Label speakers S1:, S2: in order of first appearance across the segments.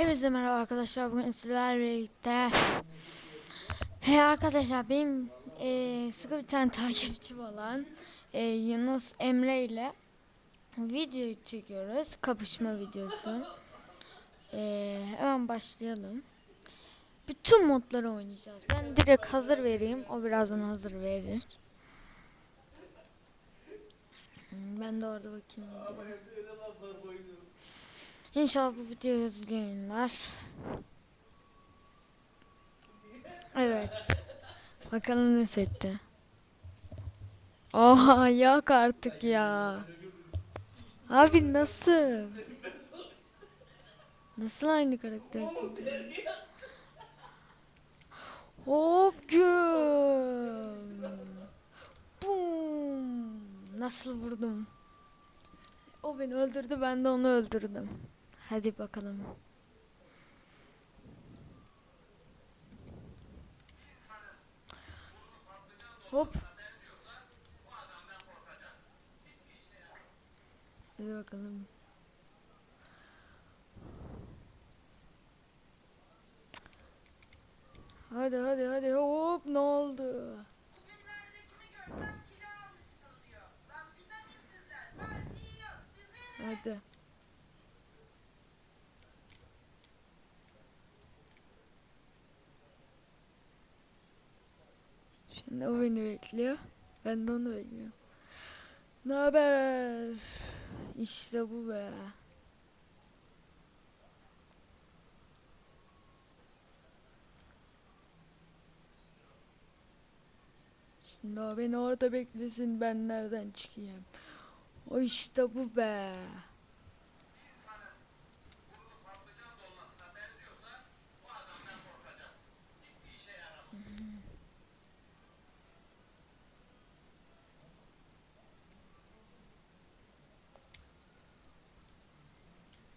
S1: Hepinize merhaba arkadaşlar. Bugün sizlerle birlikte Hey arkadaşlar benim eee, sıkı bir tane takipçim olan eee, Yunus Emre ile video çekiyoruz. Kapışma videosu. Eee, hemen başlayalım. Bütün modları oynayacağız. Ben direkt hazır vereyim. O birazdan hazır verir. Hmm, Ben de orada bakayım. İnşallah bu videoyu hızlı yayınlar. Evet. Bakalım ne seçti. Oha yok artık ya. Abi nasıl? Nasıl aynı karakter? Hop güm. Bum. Nasıl vurdum? O beni öldürdü ben de onu öldürdüm. Hadi bakalım. Hop. Hadi bakalım. Hadi hadi hadi hop ne oldu?
S2: Bugünlerde
S1: Şimdi o beni bekliyor. Ben de onu bekliyorum. Ne haber? İşte bu be. Şimdi o beni orada beklesin ben nereden çıkayım? O işte bu be.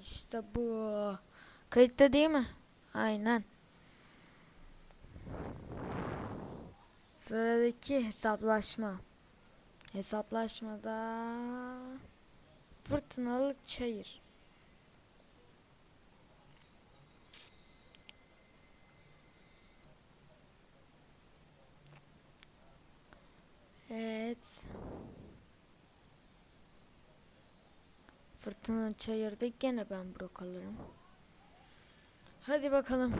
S1: İşte bu. Kayıtta değil mi? Aynen. Sıradaki hesaplaşma. Hesaplaşmada fırtınalı çayır. Evet. Fırtınalı çayırda gene ben Brock alırım. Hadi bakalım.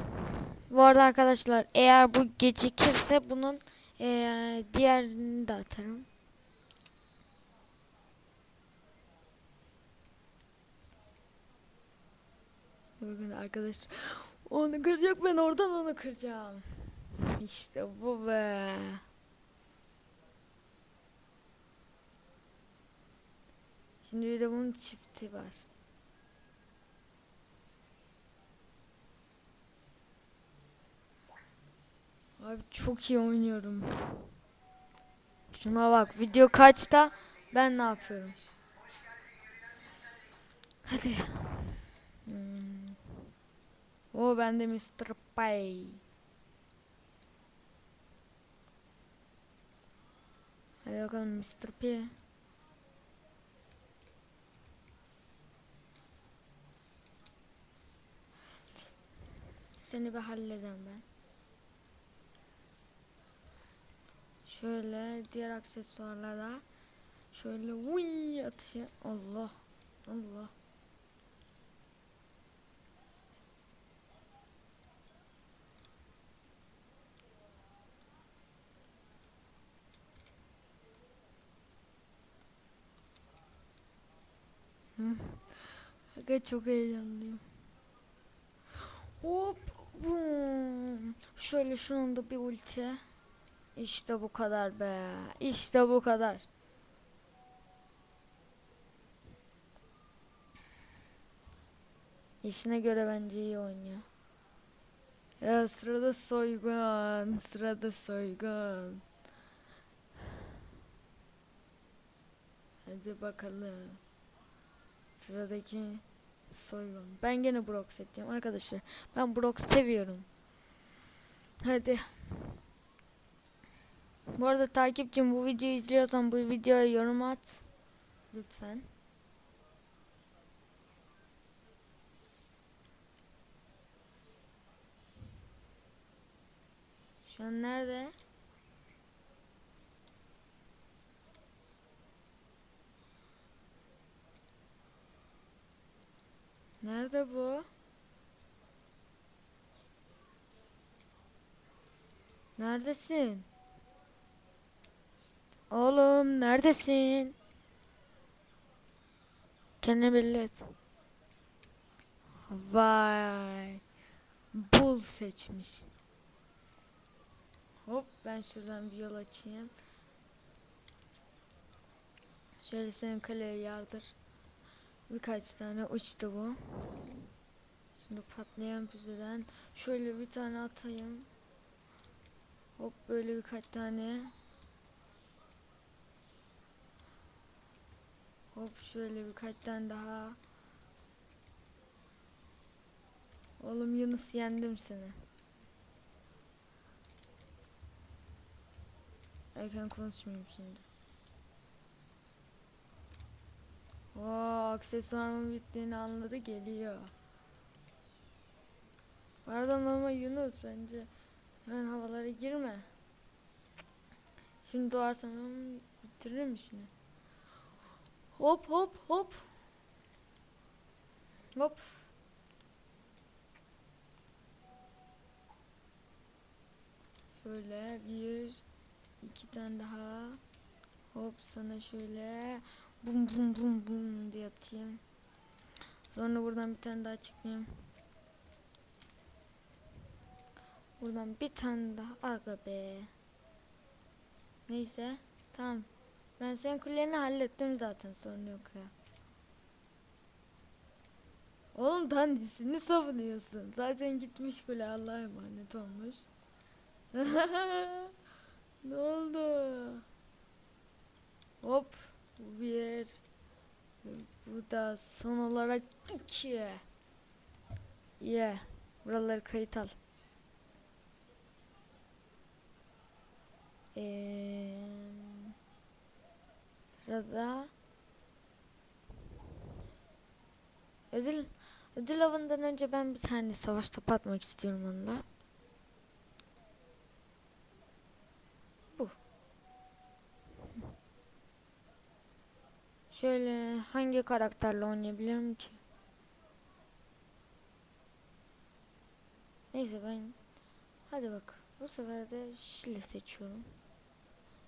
S1: Bu arada arkadaşlar eğer bu gecikirse bunun eee, diğerini de atarım. Bakın arkadaşlar onu kıracak ben oradan onu kıracağım. İşte bu be. Şimdi bir de bunun çifti var. Abi çok iyi oynuyorum. Şuna bak video kaçta ben ne yapıyorum. Hadi. Hmm. O bende Mr. Pay. Hadi bakalım Mr. P. Seni bir halledem ben. Şöyle diğer aksesuarlara şöyle uy atışı Allah Allah. Aga çok heyecanlıyım. Hop bum. Şöyle şunun da bir ulti. İşte bu kadar be. İşte bu kadar. İşine göre bence iyi oynuyor. Ya sırada soygun. Sırada soygun. Hadi bakalım. Sıradaki soygun. Ben gene Brock seçeceğim arkadaşlar. Ben Brock seviyorum. Hadi. Bu arada takipçim bu videoyu izliyorsan bu videoya yorum at. Lütfen. Şu an nerede? Nerede bu? Neredesin? Oğlum neredesin? Kendini belli. Vay. Bul seçmiş. Hop ben şuradan bir yol açayım. Şöyle senin kaleye yardır. Birkaç tane uçtu bu. Şimdi patlayan füzeden şöyle bir tane atayım. Hop böyle birkaç tane. Hop şöyle birkaç tane daha. Oğlum Yunus yendim seni. Erken konuşmayayım şimdi. Oo, aksesuarımın bittiğini anladı geliyor. Pardon ama Yunus bence hemen havalara girme. Şimdi doğarsam bitiririm işini. Hop hop hop. Hop. Şöyle bir iki tane daha. Hop sana şöyle bum bum bum bum diye atayım. Sonra buradan bir tane daha çıkayım. Buradan bir tane daha aga be. Neyse tamam. Ben senin kuleni hallettim zaten sorun yok ya. Oğlum daha nesini savunuyorsun? Zaten gitmiş kule Allah'a emanet olmuş. ne oldu? Hop. Bir. Bu da son olarak iki. Ye. Buraları kayıt al. Eee Sırada ödül ödül avından önce ben bir tane savaş topu atmak istiyorum onunla. Bu. Şöyle hangi karakterle oynayabilirim ki? Neyse ben hadi bak bu sefer de Şili seçiyorum.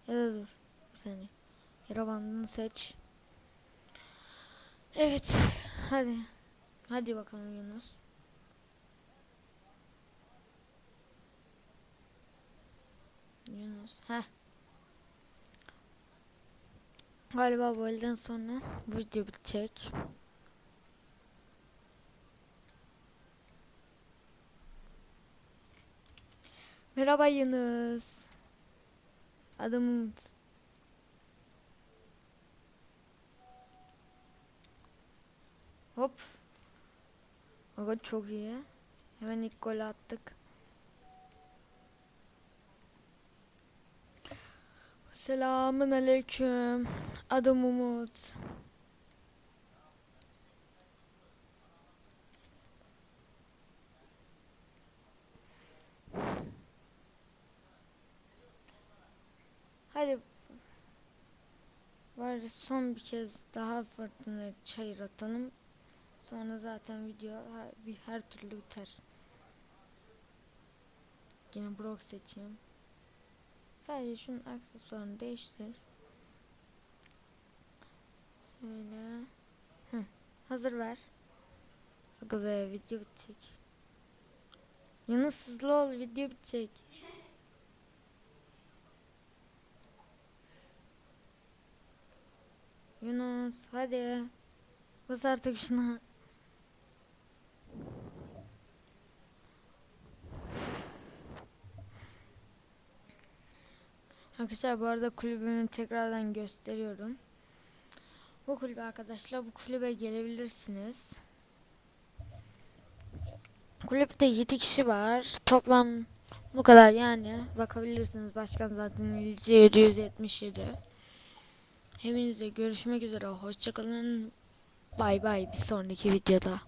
S1: Ya da dur bir saniye. Seç. Evet. Hadi. Hadi bakalım Yunus. Yunus. Heh. Galiba bu elden sonra bu video bitecek. Merhaba Yunus. Adım Umut. Hop. Aga çok iyi. Hemen ilk golü attık. Selamun aleyküm. Adım Umut. Hadi Bari son bir kez daha fırtına çayır atalım. Sonra zaten video her, her türlü biter. Yine Brock seçeyim. Sadece şunun aksesuarını değiştir. Şöyle. Hı. Hazır ver. Aga be video bitecek. Yunus hızlı ol video bitecek. Yunus hadi. Bas artık şuna. Arkadaşlar bu arada kulübümü tekrardan gösteriyorum. Bu kulübe arkadaşlar bu kulübe gelebilirsiniz. Kulüpte 7 kişi var. Toplam bu kadar yani. Bakabilirsiniz. Başkan zaten İlci 777. Hepinizle görüşmek üzere. Hoşçakalın. Bay bay bir sonraki videoda.